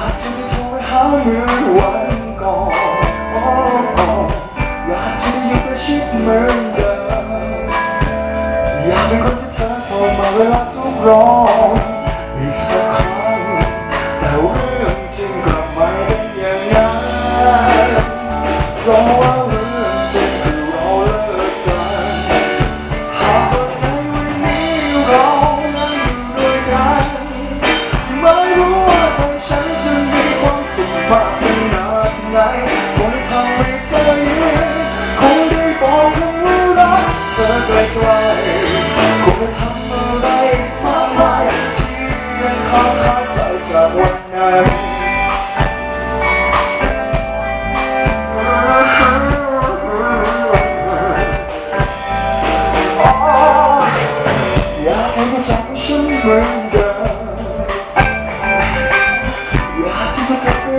อยากจะได้โทรไปหาเมื่อวันก่อนโอ้โอ้อยากจะได้อยู่ใกล้ชิดเหมือนเดิมอยากเป็นคนที่เธอโทรมาเวลาทุกข์ร้อน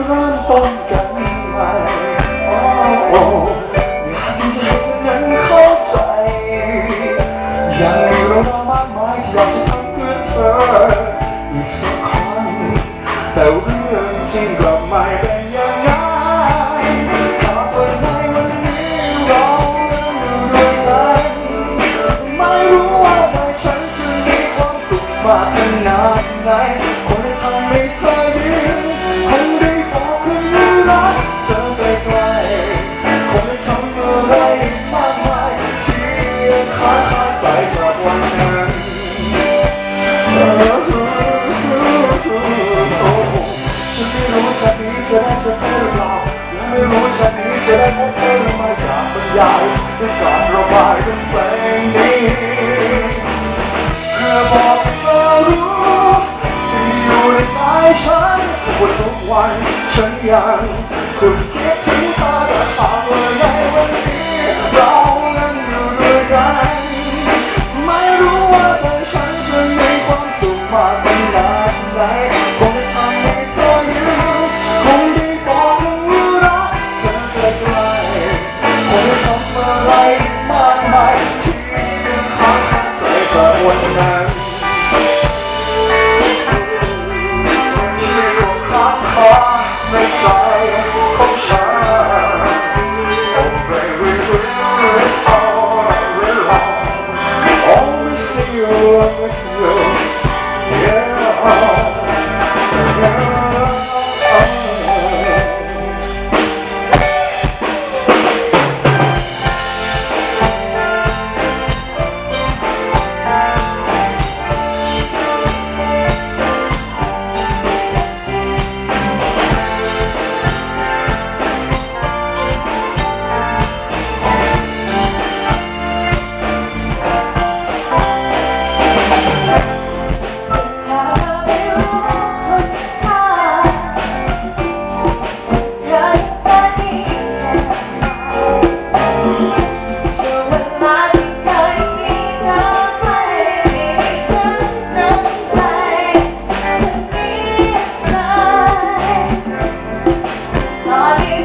เริ่มต้นกันใหม่โอ้โอ้อยากที่จะให้เธอนั้นเข้าใจ ยังมีเรื่องราวมากมายที่อยากจะทำเพื่อเธออีกสักครั้งแต่เรื่องจริงกลับไม่เป็น จะได้เจอเธอหรือเปล่ายังไม่รู้ชาตินี้จะได้พบเธอหรือไม่อยากบรรยายด้วยการระบายเป็นเพลงนี้เพื่อบอกเธอรู้สิ่งอยู่ในใจฉันว่าทุกวันฉันยังคุณคิดถึงเธอแต่ตาเลย Love you.